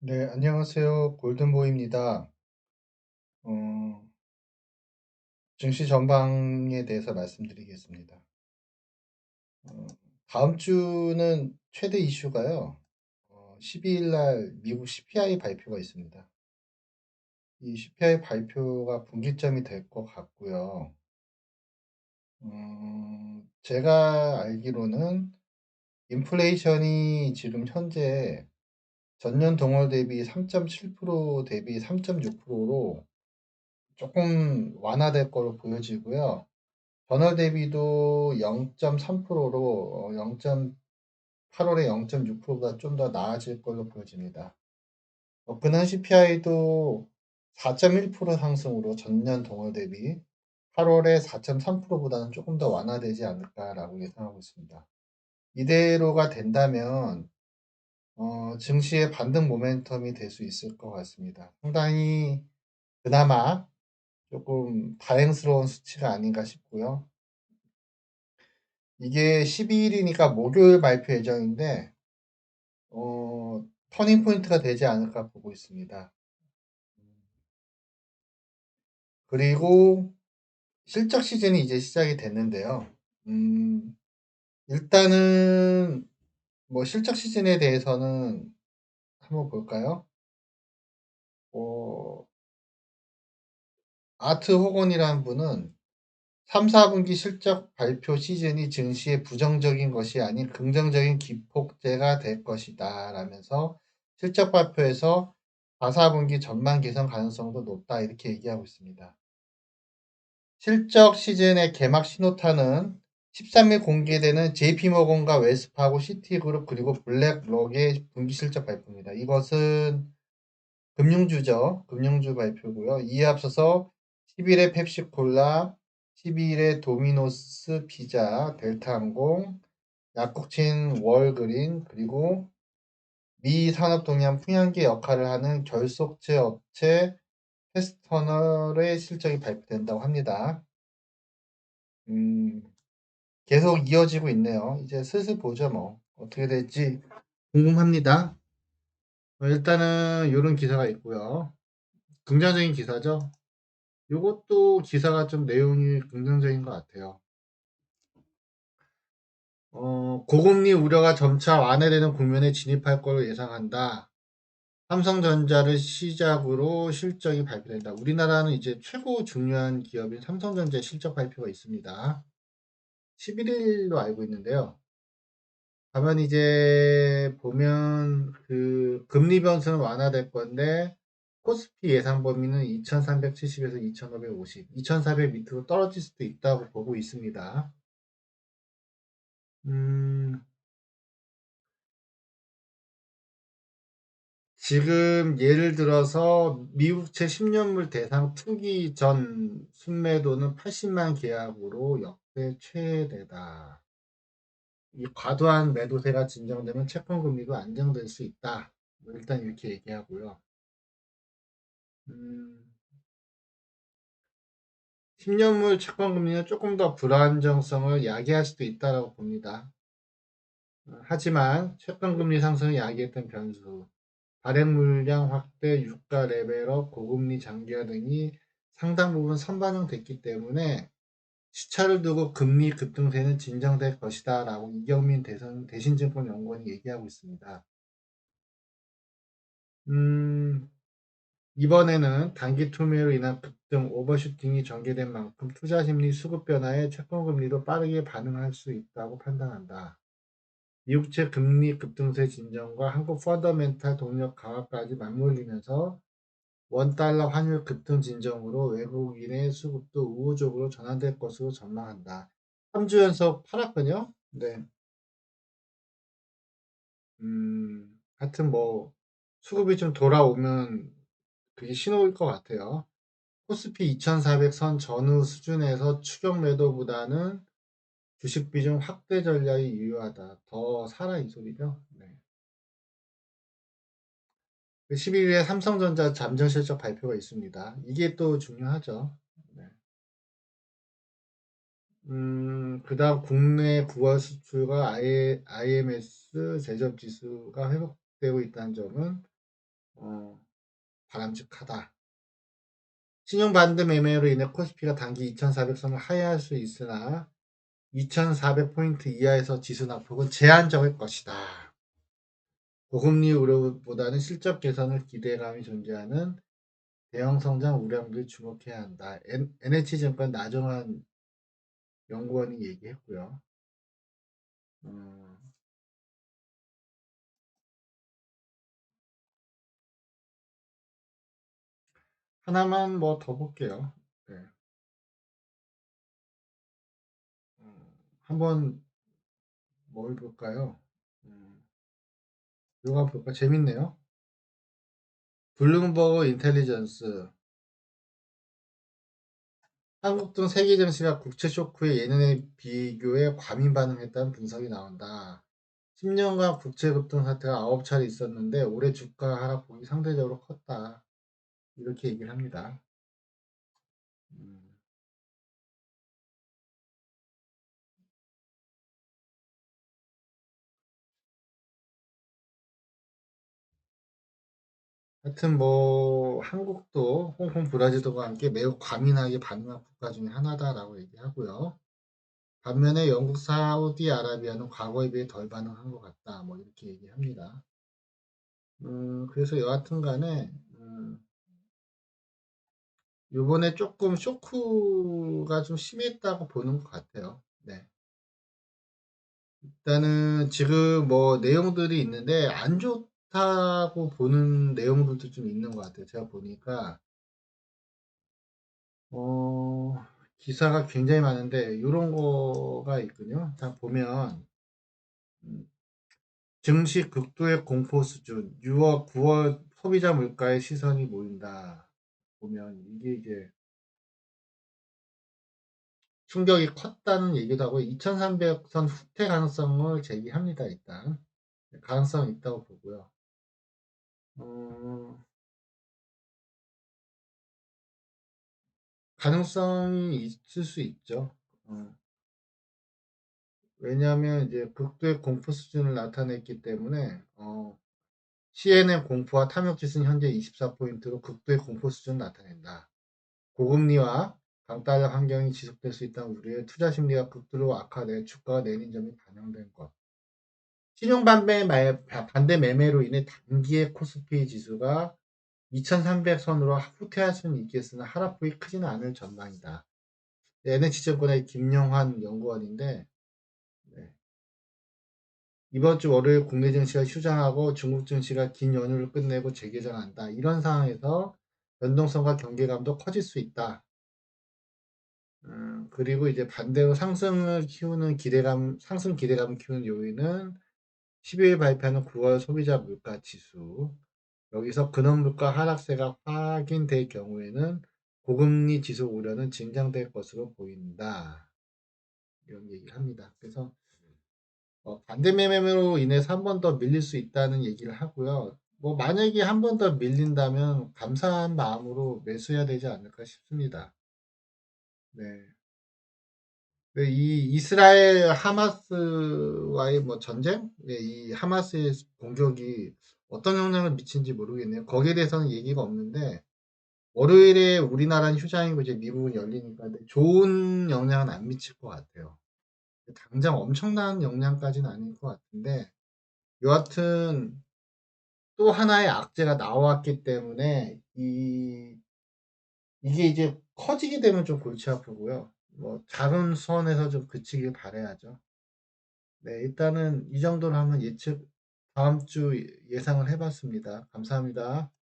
네, 안녕하세요. 골든보이입니다. 어, 증시 전망에 대해서 말씀드리겠습니다. 어, 다음 주는 최대 이슈가요. 어, 12일 날 미국 CPI 발표가 있습니다. 이 CPI 발표가 분기점이 될 것 같고요. 어, 제가 알기로는 인플레이션이 지금 현재 전년 동월 대비 3.7% 대비 3.6%로 조금 완화될 거로 보여지고요. 전월 대비도 0.3%로 0.8월에 0.6%보다 좀 더 나아질 걸로 보여집니다. 어, 근한 CPI도 4.1% 상승으로 전년 동월 대비 8월에 4.3%보다는 조금 더 완화되지 않을까라고 예상하고 있습니다. 이대로가 된다면 어, 증시의 반등 모멘텀이 될 수 있을 것 같습니다. 상당히 그나마 조금 다행스러운 수치가 아닌가 싶고요. 이게 12일이니까 목요일 발표 예정인데, 어, 터닝 포인트가 되지 않을까 보고 있습니다. 그리고 실적 시즌이 이제 시작이 됐는데요. 음, 일단은 뭐 실적 시즌에 대해서는 한번 볼까요? 어, 아트 호건이라는 분은 3, 4분기 실적 발표 시즌이 증시에 부정적인 것이 아닌 긍정적인 기폭제가 될 것이다 라면서 실적 발표에서 4, 4분기 전망 개선 가능성도 높다 이렇게 얘기하고 있습니다. 실적 시즌의 개막 신호탄은 13일 공개되는 JP모건과 웨스파고 시티그룹 그리고 블랙록의 분기 실적 발표입니다. 이것은 금융주죠. 금융주 발표고요. 이에 앞서서 10일에 펩시콜라, 12일에 도미노스 피자, 델타항공, 약국친 월그린, 그리고 미 산업동향 풍향기 역할을 하는 결속체 업체 페스터널의 실적이 발표된다고 합니다. 음, 계속 이어지고 있네요. 이제 슬슬 보죠, 뭐. 어떻게 될지 궁금합니다. 어, 일단은 이런 기사가 있고요. 긍정적인 기사죠. 이것도 기사가 좀 내용이 긍정적인 것 같아요. 어, 고금리 우려가 점차 완화되는 국면에 진입할 걸로 예상한다. 삼성전자를 시작으로 실적이 발표된다. 우리나라는 이제 최고 중요한 기업인 삼성전자 실적 발표가 있습니다. 11일로 알고 있는데요. 가만 이제 보면 그 금리 변수는 완화될 건데 코스피 예상 범위는 2370에서 2550, 2400 밑으로 떨어질 수도 있다고 보고 있습니다. 음, 지금 예를 들어서 미국채 10년물 대상 투기 전 순매도는 80만 계약으로 역대 최대다. 이 과도한 매도세가 진정되면 채권 금리도 안정될 수 있다. 뭐 일단 이렇게 얘기하고요. 음, 10년물 채권 금리는 조금 더 불안정성을 야기할 수도 있다고 봅니다. 어, 하지만 채권 금리 상승을 야기했던 변수, 발행 물량 확대, 유가 레벨업, 고금리 장기화 등이 상당 부분 선반영됐기 때문에 시차를 두고 금리 급등세는 진정될 것이다 라고 이경민 대선, 대신증권연구원이 얘기하고 있습니다. 음, 이번에는 단기 투매로 인한 급등, 오버슈팅이 전개된 만큼 투자 심리 수급 변화에 채권 금리도 빠르게 반응할 수 있다고 판단한다. 미국채 금리 급등세 진정과 한국 펀더멘탈 동력 강화까지 맞물리면서 원달러 환율 급등 진정으로 외국인의 수급도 우호적으로 전환될 것으로 전망한다. 3주 연속 팔았군요. 네. 음, 하여튼 뭐 수급이 좀 돌아오면 그게 신호일 것 같아요. 코스피 2400선 전후 수준에서 추격 매도보다는 주식 비중 확대 전략이 유효하다. 더 사라 이 소리죠. 네. 11일에 삼성전자 잠정 실적 발표가 있습니다. 이게 또 중요하죠. 네. 음, 그 다음 국내 9월 수출과 IMS 제접 지수가 회복되고 있다는 점은 어, 바람직하다. 신용 반대 매매로 인해 코스피가 단기 2,400선을 하회할 수 있으나 2,400포인트 이하에서 지수 낙폭은 제한적일 것이다. 고금리 우려보다는 실적 개선을 기대감이 존재하는 대형 성장 우량들 주목해야 한다. NH증권 나정환 연구원이 얘기했고요. 음, 하나만 뭐 더 볼게요. 네. 음, 한번 뭘 볼까요? 음, 이거 볼까? 재밌네요. 블룸버그 인텔리전스 한국 등 세계 증시가 국채 쇼크에 예년에 비교해 과민 반응했다는 분석이 나온다. 10년간 국채 급등 사태가 9차례 있었는데 올해 주가 하락폭이 상대적으로 컸다. 이렇게 얘기를 합니다. 하여튼 뭐 한국도 홍콩 브라질과 함께 매우 과민하게 반응한 국가 중에 하나다라고 얘기하고요. 반면에 영국 사우디아라비아는 과거에 비해 덜 반응한 것 같다. 뭐 이렇게 얘기합니다. 음, 그래서 여하튼 간에 음, 요번에 조금 쇼크가 좀 심했다고 보는 것 같아요. 네. 일단은 지금 뭐 내용들이 있는데 안 좋 다고 보는 내용들도 좀 있는 것 같아요. 제가 보니까 어, 기사가 굉장히 많은데 이런 거가 있군요. 자 보면 음, 증시 극도의 공포 수준 6월 9월 소비자 물가의 시선이 모인다. 보면 이게 이제 충격이 컸다는 얘기도 하고 2300선 후퇴 가능성을 제기합니다. 일단 가능성 있다고 보고요. 어, 가능성이 있을 수 있죠. 어, 왜냐하면 이제 극도의 공포 수준을 나타냈기 때문에 어, CNN 공포와 탐욕 지수는 현재 24포인트로 극도의 공포 수준을 나타낸다. 고금리와 강달러 환경이 지속될 수 있다는 우려에 투자 심리가 극도로 악화돼 주가가 내린 점이 반영된 것. 신용 반대, 반대 매매로 인해 단기의 코스피 지수가 2300선으로 후퇴할 수는 있겠으나 하락폭이 크지는 않을 전망이다. NH증권의 김영환 연구원인데 네. 이번 주 월요일 국내 증시가 휴장하고 중국 증시가 긴 연휴를 끝내고 재개장한다. 이런 상황에서 변동성과 경계감도 커질 수 있다. 음, 그리고 이제 반대로 상승을 키우는 기대감, 상승 기대감을 키우는 요인은 12일 발표하는 9월 소비자 물가 지수. 여기서 근원 물가 하락세가 확인될 경우에는 고금리 지수 우려는 진정될 것으로 보인다. 이런 얘기를 합니다. 그래서 어, 반대 매매로 인해서 한 번 더 밀릴 수 있다는 얘기를 하고요. 뭐 만약에 한 번 더 밀린다면 감사한 마음으로 매수해야 되지 않을까 싶습니다. 네. 네, 이 이스라엘 하마스와의 뭐 전쟁, 네, 이 하마스의 공격이 어떤 영향을 미친지 모르겠네요. 거기에 대해서는 얘기가 없는데 월요일에 우리나라는 휴장이고 이제 미국은 열리니까 좋은 영향은 안 미칠 것 같아요. 당장 엄청난 영향까지는 아닐 것 같은데 여하튼 또 하나의 악재가 나왔기 때문에 이 이게 이제 커지게 되면 좀 골치 아프고요. 뭐 작은 선에서 좀 그치길 바래야죠. 네, 일단은 이 정도로 한번 예측 다음 주 예상을 해봤습니다. 감사합니다.